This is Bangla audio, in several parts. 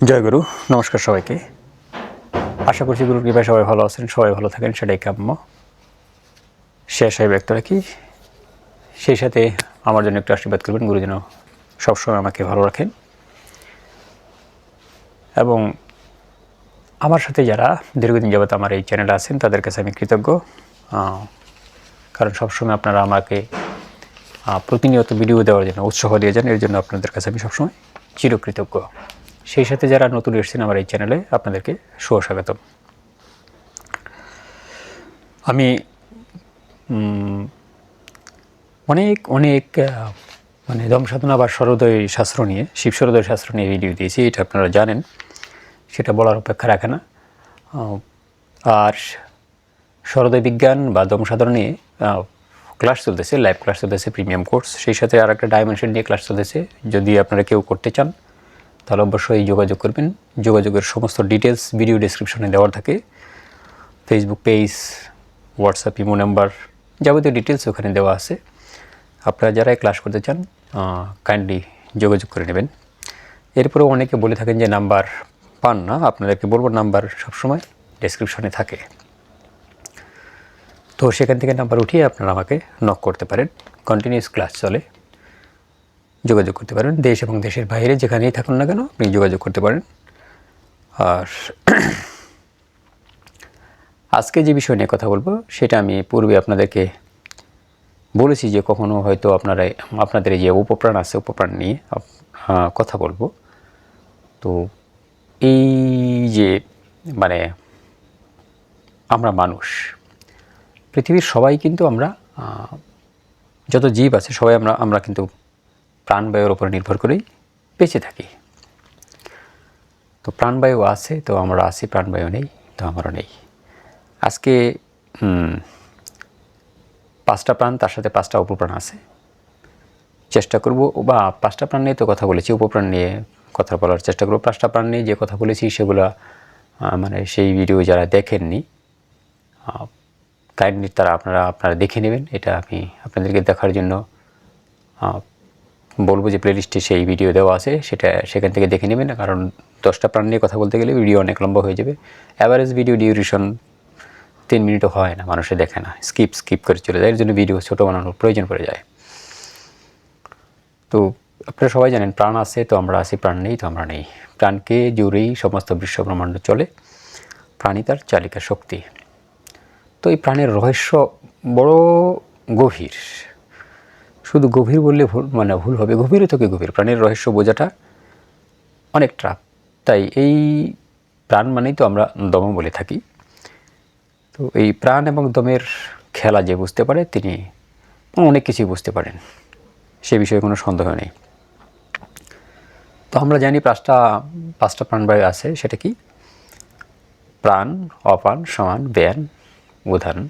জয় গুরু, নমস্কার সবাইকে। আশা করছি গুরুর কৃপায় সবাই ভালো আছেন, সবাই ভালো থাকেন, সেটাই কাম্য। শেষ হয় ব্যক্ত রাখি সেই সাথে আমার জন্য একটু আশীর্বাদ করবেন, গুরু যেন সবসময় আমাকে ভালো রাখেন। এবং আমার সাথে যারা দীর্ঘদিন যাবত আমার এই চ্যানেলে আছেন, তাদের কাছে আমি কৃতজ্ঞ। কারণ সবসময় আপনারা আমাকে প্রতিনিয়ত ভিডিও দেওয়ার জন্য উৎসাহ দিয়ে যান, এর জন্য আপনাদের কাছে আমি সবসময় চিরকৃতজ্ঞ। সেই সাথে যারা নতুন এসেছেন আমার এই চ্যানেলে আপনাদেরকে সুস্বাগতম। আমি অনেক অনেক মানে দম সাধনা বা সরোদয় শাস্ত্র নিয়ে, শিব সরোদয় শাস্ত্র নিয়ে ভিডিও দিয়েছি, এটা আপনারা জানেন। সেটা বলার অপেক্ষা রাখে না। আর সরোদয় বিজ্ঞান বা দম সাধনা নিয়ে ক্লাস চলতেছে লাইভ ক্লাস চলতেছে প্রিমিয়াম কোর্স সেই সাথে আর একটা ডাইমেনশন নিয়ে ক্লাস চলতেছে। যদি আপনারা কেউ করতে চান তাহলে অবশ্যই যোগাযোগ করবেন। যোগাযোগের সমস্ত ডিটেলস ভিডিও ডিসক্রিপশনে দেওয়ার থাকে। Facebook page WhatsApp imo number যাবতীয় ডিটেলস ওখানে দেওয়া আছে। আপনারা যারাই ক্লাস করতে চান কাইন্ডলি যোগাযোগ করে নেবেন। এরপরেও অনেকে বলে থাকেন যে নাম্বার পান না। আপনাদেরকে বলব নাম্বার সবসময় ডেসক্রিপশনে থাকে। তো সেখান থেকে নাম্বার উঠিয়ে আপনারা আমাকে নক করতে পারেন। কন্টিনিউস ক্লাস চলে। যোগাযোগ করতে পারেন। দেশ এবং দেশের বাইরে যেখানেই থাকুন না কেন, আপনি যোগাযোগ করতে পারেন। আর আজকে যে বিষয় নিয়ে কথা বলব, সেটা আমি পূর্বে আপনাদেরকে বলেছি যে কখনো হয়তো আপনারা আপনাদের যে উপপ্রাণ আছে, উপপ্রাণ নিয়ে কথা বলব। তো এই যে মানে আমরা মানুষ, পৃথিবীর সবাই কিন্তু আমরা যত জীব আছে সবাই আমরা আমরা কিন্তু প্রাণবায়ুর উপর নির্ভর করেই বেঁচে থাকি। তো প্রাণবায়ু আছে, তো আমরা আছি প্রাণবায়ু নেই, তো আমারও নেই। আজকে পাঁচটা প্রাণ, তার সাথে পাঁচটা উপপ্রাণ আছে। চেষ্টা করব, বা পাঁচটা প্রাণ নিয়ে তো কথা বলেছি, উপপ্রাণ নিয়ে কথা বলার চেষ্টা করব। পাঁচটা প্রাণ নিয়ে যে কথা বলেছি, সেগুলো মানে সেই ভিডিও যারা দেখেননি কাইন্ডলি তারা আপনারা আপনারা দেখে নেবেন, এটা আমি আপনাদেরকে দেখার জন্য বলব যে প্লেলিস্টে সেই ভিডিও দেওয়া আছে, সেটা সেখান থেকে দেখে নেবেন। কারণ দশটা প্রাণ নিয়ে কথা বলতে গেলে ভিডিও অনেক লম্বা হয়ে যাবে। অ্যাভারেজ ভিডিও ডিউরেশন তিন মিনিটও হয় না, মানুষে দেখে না। স্কিপ স্কিপ করে চলে যায়। এর জন্য ভিডিও ছোটো বানানোর প্রয়োজন পড়ে যায়। তো আপনারা সবাই জানেন, প্রাণ আছে তো আমরা আছি, প্রাণ নেই তো আমরা নেই। প্রাণকে জুড়েই সমস্ত বিশ্ব ব্রহ্মাণ্ড চলে। প্রাণী তার চালিকা শক্তি। তো এই প্রাণের রহস্য বড় গভীর। শুধু গভীর বললে ভুল মানে ভুল হবে। গভীরও থেকে গভীর। প্রাণের রহস্য বোঝাটা অনেক ট্রাপ তাই এই প্রাণ মানেই তো আমরা দম বলে থাকি। তো এই প্রাণ এবং দমের খেলা যে বুঝতে পারে, তিনি অনেক কিছুই বুঝতে পারেন। সে বিষয়ে কোনো সন্দেহ নেই। তো আমরা জানি পাঁচটা পাঁচটা প্রাণবায়ু আছে। সেটা কি? প্রাণ, অপান, সমান ব্যান উদান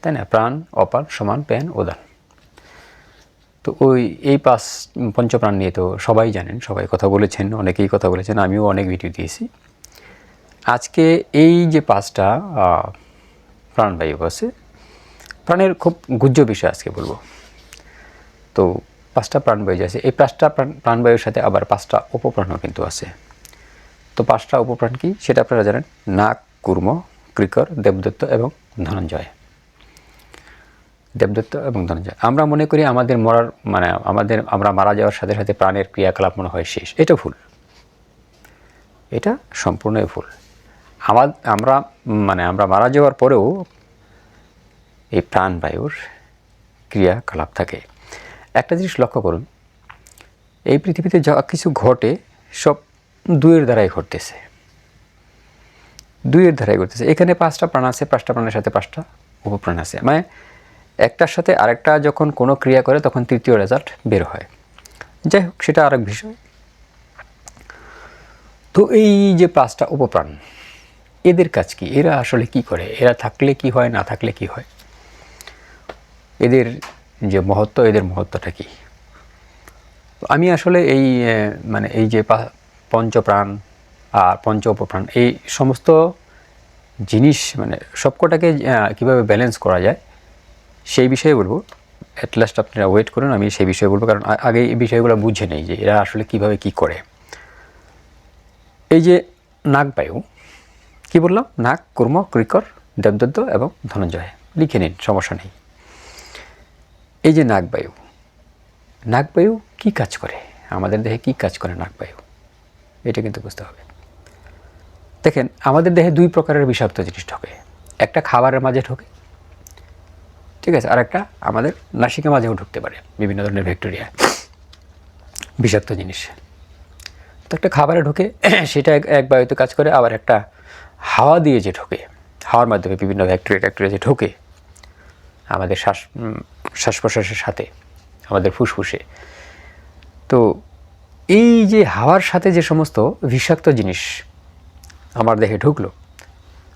তাই না? প্রাণ, অপার, সমান প্যান উদান তো ওই, এই পাঁচ পঞ্চপ্রাণ নিয়ে তো সবাই জানেন, সবাই কথা বলেছেন, অনেকেই কথা বলেছেন, আমিও অনেক ভিডিও দিয়েছি। আজকে এই যে পাঁচটা প্রাণবায়ু আছে, প্রাণের খুব গুজ্জ বিষয় আজকে বলব। তো পাঁচটা প্রাণবায়ু আছে, এই পাঁচটা প্রাণ প্রাণবায়ুর সাথে আবার পাঁচটা উপপ্রাণও কিন্তু আছে। তো পাঁচটা উপপ্রাণ কি? সেটা আপনারা জানেন নাক কুর্ম ক্রিকর দেবদত্ত এবং ধনঞ্জয়। দেবদত্ত এবং ধনঞ্জয়। আমরা মনে করি আমাদের মরার মানে আমাদের, আমরা মারা যাওয়ার সাথে সাথে প্রাণের ক্রিয়াকলাপ মনে হয় শেষ। এটা ভুল। এটা সম্পূর্ণই ভুল। আমার আমরা মানে আমরা মারা যাওয়ার পরেও এই প্রাণবায়ুর ক্রিয়াকলাপ থাকে। একটা জিনিস লক্ষ্য করুন, এই পৃথিবীতে যা কিছু ঘটে সব দুইয়ের দ্বারাই ঘটতেছে। দুইয়ের দ্বারাই ঘটতেছে। এখানে পাঁচটা প্রাণ আছে, পাঁচটা প্রাণের সাথে পাঁচটা উপপ্রাণ আছে। মানে একটার সাথে আরেকটা যখন কোনো ক্রিয়া করে, তখন তৃতীয় রেজাল্ট বের হয়। যাই হোক, সেটা আরেক বিষয়। তো এই যে পাঁচটা উপপ্রাণ, এদের কাজ কি? এরা আসলে কি করে? এরা থাকলে কি হয়, না থাকলে কি হয়? এদের যে মহত্ব, এদের মহত্বটা কি? আমি আসলে এই মানে এই যে পঞ্চপ্রাণ আর পঞ্চ উপপ্রাণ, এই সমস্ত জিনিস মানে সবকটাকে কীভাবে ব্যালেন্স করা যায় সেই বিষয়ে বলব অ্যাট লাস্ট আপনারা ওয়েট করুন, আমি সেই বিষয়ে বলব, কারণ আগে এই বিষয়গুলো বুঝে নেই যে এরা আসলে কীভাবে কি করে। এই যে নাগবায়ু, কি বললাম? নাক কর্ম ক্রিকর দেবদত্ত এবং ধনঞ্জয়। লিখে নিন, সমস্যা নেই। এই যে নাগবায়ু নাগবায়ু কি কাজ করে? আমাদের দেহে কি কাজ করে নাগবায়ু? এটা কিন্তু বুঝতে হবে। দেখেন, আমাদের দেহে দুই প্রকারের বিষাক্ত জিনিস ঢোকে। একটা খাবারের মাঝে ঢোকে ঠিক আছে? আর একটা আমাদের নাসিকা মাঝেও ঢুকতে পারে বিভিন্ন ধরনের ব্যাকটেরিয়া বিষাক্ত জিনিস। তো একটা খাবারে ঢোকে সেটা এক বায়ুতে কাজ করে, আবার একটা হাওয়া দিয়ে যে ঢোকে, হাওয়ার মাধ্যমে বিভিন্ন ব্যাকটেরিয়া ট্যাকটেরিয়া যে ঢোকে, আমাদের শ্বাস শ্বাস প্রশ্বাসের সাথে, আমাদের ফুসফুসে। তো এই যে হাওয়ার সাথে যে সমস্ত বিষাক্ত জিনিস আমার দেহে ঢুকলো,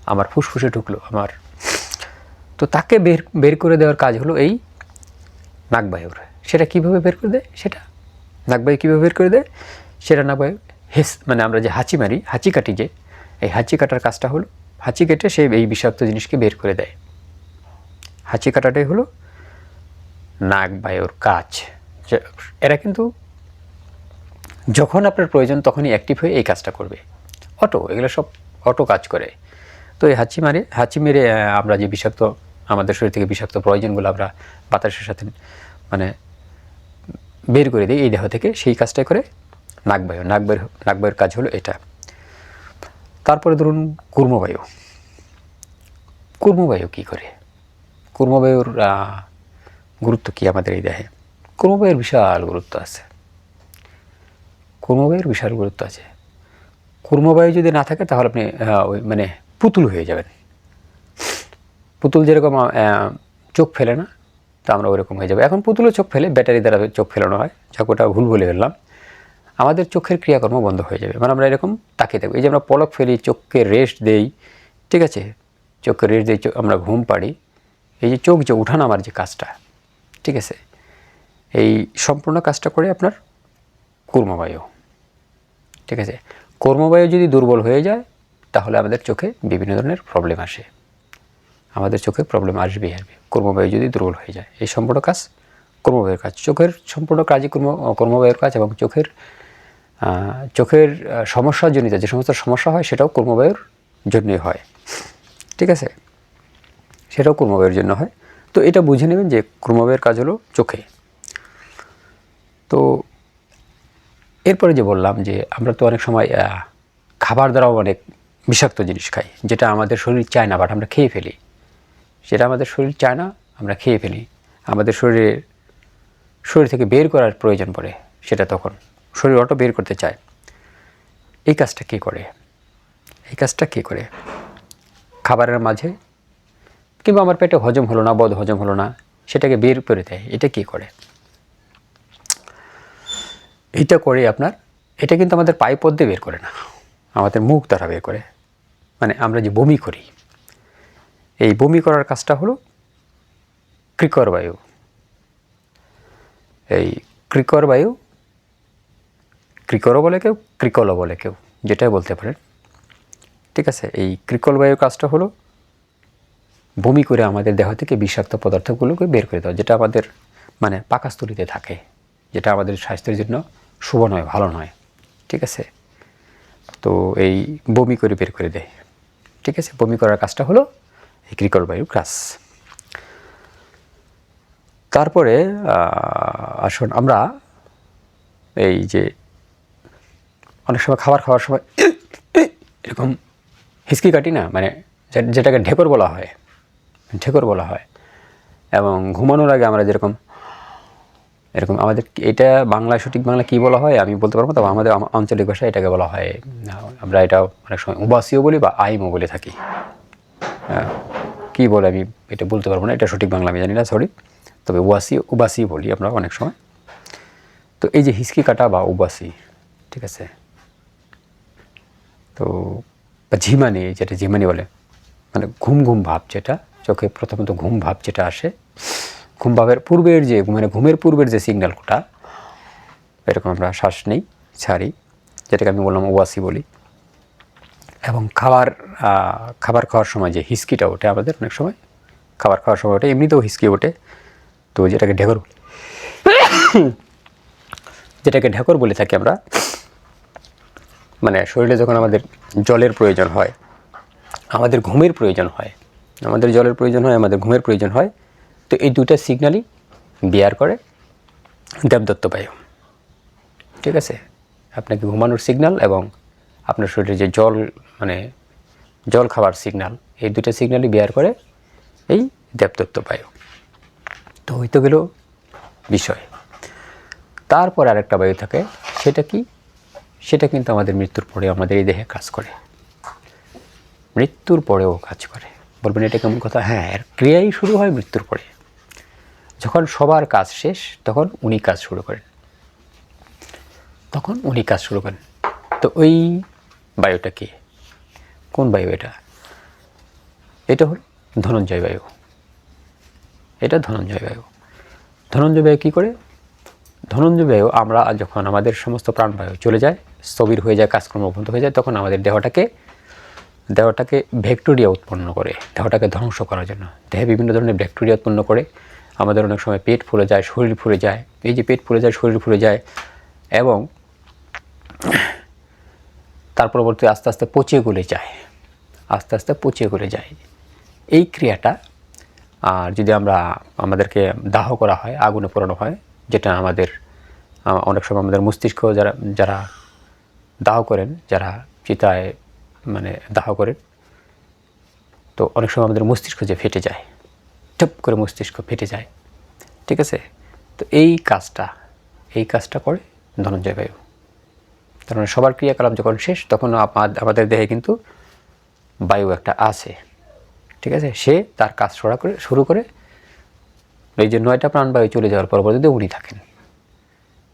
আমার ফুসফুসে ঢুকলো, আমার তো তাকে বের বের করে দেওয়ার কাজ হলো এই নাকবায়ুর সেটা কীভাবে বের করে দেয়? সেটা নাকবায়ু কীভাবে বের করে দেয়? সেটা নাকবায়ু হেস মানে আমরা যে হাঁচি মারি, হাঁচি কাটি যে, এই হাঁচি কাটার কাজটা হলো, হাঁচি কেটে সে এই বিষাক্ত জিনিসকে বের করে দেয়। হাঁচি কাটাটাই হলো নাকবায়ুর কাজ। এরা কিন্তু যখন আপনার প্রয়োজন তখনই অ্যাক্টিভ হয়ে এই কাজটা করবে। অটো, এগুলো সব অটো কাজ করে। তো এই হাঁচি মারে, হাঁচি মেরে আমরা যে বিষাক্ত আমাদের শরীর থেকে বিষাক্ত প্রয়োজনগুলো আমরা বাতাসের সাথে মানে বের করে দিই এই দেহ থেকে, সেই কাজটাই করে নাকবায়ু নাকবায়ু নাকবায়ুর কাজ হলো এটা। তারপরে ধরুন কুর্মবায়ু। কুর্মবায়ু কী করে? কুর্মবায়ুর গুরুত্ব কী আমাদের এই দেহে? কুর্মবায়ুর বিশাল গুরুত্ব আছে। কুর্মবায়ুর বিশাল গুরুত্ব আছে। কুর্মবায়ু যদি না থাকে তাহলে আপনি ওই মানে পুতুল হয়ে যাবেন। পুতুল যেরকম চোখ ফেলে না, তা আমরা ওরকম হয়ে যাব। এখন পুতুলও চোখ ফেলে, ব্যাটারি দ্বারা চোখ ফেলানো হয়, যাক ওটা ভুল বলে ফেললাম। আমাদের চোখের ক্রিয়াকর্ম বন্ধ হয়ে যাবে। মানে আমরা এরকম তাকিয়ে থাকব। এই যে আমরা পলক ফেলি, চোখকে রেস্ট দেই, ঠিক আছে? চোখকে রেস্ট দিই আমরা ঘুম পাড়ি। এই যে চোখ যে উঠান আমার যে কাজটা, ঠিক আছে? এই সম্পূর্ণ কাজটা করে আপনার কুর্মবায়ু, ঠিক আছে? কর্মবায়ু যদি দুর্বল হয়ে যায়, তাহলে আমাদের চোখে বিভিন্ন ধরনের প্রবলেম আসে। আমাদের চোখে প্রবলেম আসবেই আসবে কর্মবায়ু যদি দুর্বল হয়ে যায়, এই সম্পূর্ণ কাজ কর্মবায়ুর কাজ। চোখের সম্পূর্ণ কাজই কর্ম কর্মবায়ুর কাজ এবং চোখের চোখের সমস্যাজনিত যে সমস্ত সমস্যা হয়, সেটাও কর্মবায়ুর জন্যই হয়। ঠিক আছে? সেটাও কর্মবায়ুর জন্য হয়। তো এটা বুঝে নেবেন যে কর্মবায়ুর কাজ হলো চোখে। তো এরপরে যে বললাম যে আমরা তো অনেক সময় খাবার দ্বারাও অনেক বিষাক্ত জিনিস খাই, যেটা আমাদের শরীর চায় না বাট আমরা খেয়ে ফেলি। সেটা আমাদের শরীর চায় না, আমরা খেয়ে ফেলি। আমাদের শরীরে শরীর থেকে বের করার প্রয়োজন পড়ে সেটা তখন। শরীর অটো বের করতে চায়। এই কাজটা কে করে? এই কাজটা কে করে? খাবারের মাঝে? কিংবা আমার পেটে হজম হলো না, বদ হজম হলো না, সেটাকে বের করে দেয়। এটা কে করে? এটা করে আপনার, এটা কিন্তু আমাদের পদ্মে বের করে না। আমাদের মুখ দ্বারা বের করে। মানে আমরা যে বমি করি এই বমি করার কাজটা হলো ক্রিকর বায়ু। এই ক্রিকর বায়ু ক্রিকরও বলে কেউ ক্রিকলও বলে কেউ, যেটাই বলতে পারেন। ঠিক আছে, এই ক্রিকল বায়ুর কাজটা হলো বমি করে আমাদের দেহ থেকে বিষাক্ত পদার্থগুলোকে বের করে দেওয়া, যেটা আমাদের মানে পাকাস্থলিতে থাকে, যেটা আমাদের স্বাস্থ্যের জন্য শুভ নয়, ভালো নয়। ঠিক আছে? তো এই বমি করে বের করে দেয়। ঠিক আছে? বমি করার কাজটা হলো ক্রিকল বায়ুর কাজ তারপরে আসুন আমরা এই যে অনেক সময় খাবার খাওয়ার সময় এরকম হিসকি কাটি না মানে যেটাকে ঢেকর বলা হয় ঢেকর বলা হয় এবং ঘুমানোর আগে আমরা যেরকম এরকম আমাদের এটা বাংলায় সঠিক বাংলা কী বলা হয় আমি বলতে পারব তবে আমাদের আঞ্চলিক ভাষায় এটাকে বলা হয়। আমরা এটা অনেক সময় উবাসিও বলি বা আইমও বলে থাকি। হ্যাঁ, কী বলে আমি এটা বলতে পারব না, এটা সঠিক বাংলা আমি জানি না সরি তবে ওয়াসি উবাসি বলি আমরা অনেক সময়। তো এই যে হিসকি কাটা বা উবাসি ঠিক আছে? তো, বা ঝিমানি, যেটা ঝিমানি বলে মানে ঘুম ঘুম ভাব যেটা, চোখে প্রথমত ঘুম ভাব যেটা আসে, ঘুম ভাবের পূর্বের যে মানে ঘুমের পূর্বের যে সিগন্যালটা এরকম আমরা শ্বাস নেই, ছাড়ি, যেটাকে আমি বললাম ওয়াসি বলি। এবং খাবার খাবার খাওয়ার সময় যে হিসকিটা ওঠে আমাদের অনেক সময়, খাবার খাওয়ার সময় ওঠে, এমনিতেও হিসকি ওঠে। তো যেটাকে ঢেকর যেটাকে ঢেকর বলে থাকি আমরা মানে শরীরে যখন আমাদের জলের প্রয়োজন হয়, আমাদের ঘুমের প্রয়োজন হয়, আমাদের জলের প্রয়োজন হয়, আমাদের ঘুমের প্রয়োজন হয়, তো এই দুটা সিগনালই বিয়ার করে দেবদত্ত বায়ু। ঠিক আছে? আপনাকে ঘুমানোর সিগনাল এবং আপনার শরীরে যে জল মানে জল খাবার সিগন্যাল এই দুটো সিগনালই বিয়ার করে এই দেবদত্ত বায়ু। তো ওই তো গেল বিষয়। তারপর আরেকটা বায়ু থাকে, সেটা কি? সেটা কিন্তু আমাদের মৃত্যুর পরে আমাদের এই দেহে কাজ করে। মৃত্যুর পরেও কাজ করে। বলবেন এটা কেমন কথা? হ্যাঁ এর ক্রিয়াই শুরু হয় মৃত্যুর পরে। যখন সবার কাজ শেষ, তখন উনি কাজ শুরু করেন। তখন উনি কাজ শুরু করেন। তো ওই বায়ুটা কি? কোন বায়ু এটা? এটা হল ধনঞ্জয় বায়ু। এটা ধনঞ্জয় বায়ু। ধনঞ্জয় বায়ু কী করে? ধনঞ্জয় বায়ু আমরা যখন আমাদের সমস্ত প্রাণবায়ু চলে যায়, স্থবির হয়ে যায়, কাজকর্ম বন্ধ হয়ে যায়, তখন আমাদের দেহটাকে দেহটাকে ব্যাকটেরিয়া উৎপন্ন করে, দেহটাকে ধ্বংস করার জন্য। দেহে বিভিন্ন ধরনের ব্যাকটেরিয়া উৎপন্ন করে। আমাদের অনেক সময় পেট ফুলে যায়, শরীর ফুলে যায়। এই যে পেট ফুলে যায়, শরীর ফুলে যায় এবং তার পরবর্তী আস্তে আস্তে পচে গলে যায়। আস্তে আস্তে পচিয়ে করে যায়। এই ক্রিয়াটা, আর যদি আমরা আমাদেরকে দাহ করা হয়, আগুনে পোড়ানো হয়, যেটা আমাদের অনেক সময় আমাদের মস্তিষ্ক যারা যারা দাহ করেন, যারা চিতায় মানে দাহ করেন, তো অনেক সময় আমাদের মস্তিষ্ক যে ফেটে যায় টপ করে মস্তিষ্ক ফেটে যায়। ঠিক আছে? তো এই কাজটা এই কাজটা করে ধনঞ্জয় বায়ু। তার মানে সবার ক্রিয়াকলাপ যখন শেষ, তখন আমা- আমাদের দেহে কিন্তু বায়ু একটা আছে। ঠিক আছে? সে তার কাজ সরা করে শুরু করে এই যে নয়টা প্রাণবায়ু চলে যাওয়ার পর পরবর্তীতে উনি থাকেন।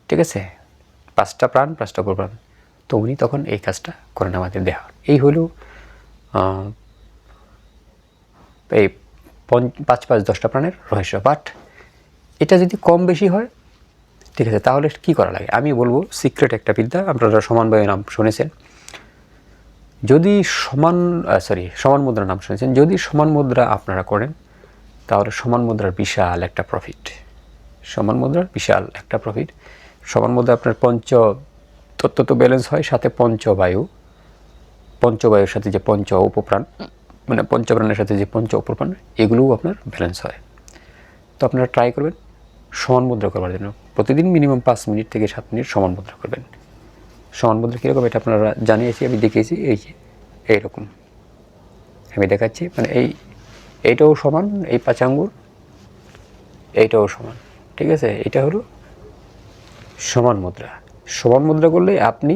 ঠিক আছে? পাঁচটা প্রাণ পাঁচটা প্রাণ। তো উনি তখন এই কাজটা করেন আমাদের দেহ। এই হলো এই পাঁচ পাঁচ দশটা প্রাণের রহস্য বাট এটা যদি কম বেশি হয়, ঠিক আছে, তাহলে কি করা লাগে? আমি বলব সিক্রেট একটা বিদ্যা। আপনারা সমান বায়ু নাম শুনেছেন। যদি সমান সরি সমান মুদ্রা নাম শুনেছেন, যদি সমান মুদ্রা আপনারা করেন, তাহলে সমান মুদ্রার বিশাল একটা প্রফিট সমান মুদ্রার বিশাল একটা প্রফিট সমান মুদ্রা আপনার পঞ্চ তত্ত্ব তো ব্যালেন্স হয়, সাথে পঞ্চবায়ু পঞ্চবায়ুর সাথে যে পঞ্চ উপপ্রাণ মানে পঞ্চপ্রাণের সাথে যে পঞ্চ উপপ্রাণ, এগুলোও আপনার ব্যালেন্স হয়। তো আপনারা ট্রাই করবেন সমান মুদ্রা করবার জন্য। প্রতিদিন মিনিমাম পাঁচ মিনিট থেকে সাত মিনিট সমান মুদ্রা করবেন। সমান মুদ্রা কীরকম এটা আপনারা জানিয়েছি, আমি দেখিয়েছি, এই যে, এইরকম। আমি দেখাচ্ছি মানে এই, এইটাও সমান, এই পাঁচ আঙ্গুর, এইটাও সমান, ঠিক আছে? এটা হলো সমান মুদ্রা। সমান মুদ্রা করলে আপনি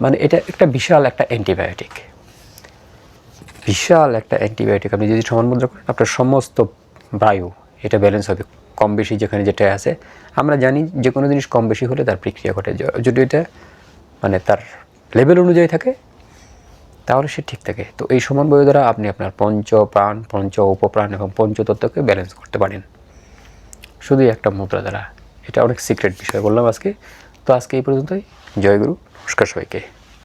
মানে এটা একটা বিশাল একটা অ্যান্টিবায়োটিক। বিশাল একটা অ্যান্টিবায়োটিক। আপনি যদি সমান মুদ্রা করেন, আপনার সমস্ত বায়ু, এটা ব্যালেন্স হবে। কম বেশি যেখানে যেটা আছে, আমরা জানি যে কোনো জিনিস কম বেশি হলে তার প্রক্রিয়া ঘটে। যদি এটা মানে তার লেভেল অনুযায়ী থাকে, তাহলে সে ঠিক থাকে। তো এই সমান বায়ু দ্বারা আপনি আপনার পঞ্চ প্রাণ পঞ্চ উপপ্রাণ এবং পঞ্চতত্ত্বকে ব্যালেন্স করতে পারেন। শুধুই একটা মুদ্রা দ্বারা। এটা অনেক সিক্রেট বিষয় বললাম আজকে। তো আজকে এই পর্যন্তই। জয়গুরু, নমস্কার সবাইকে।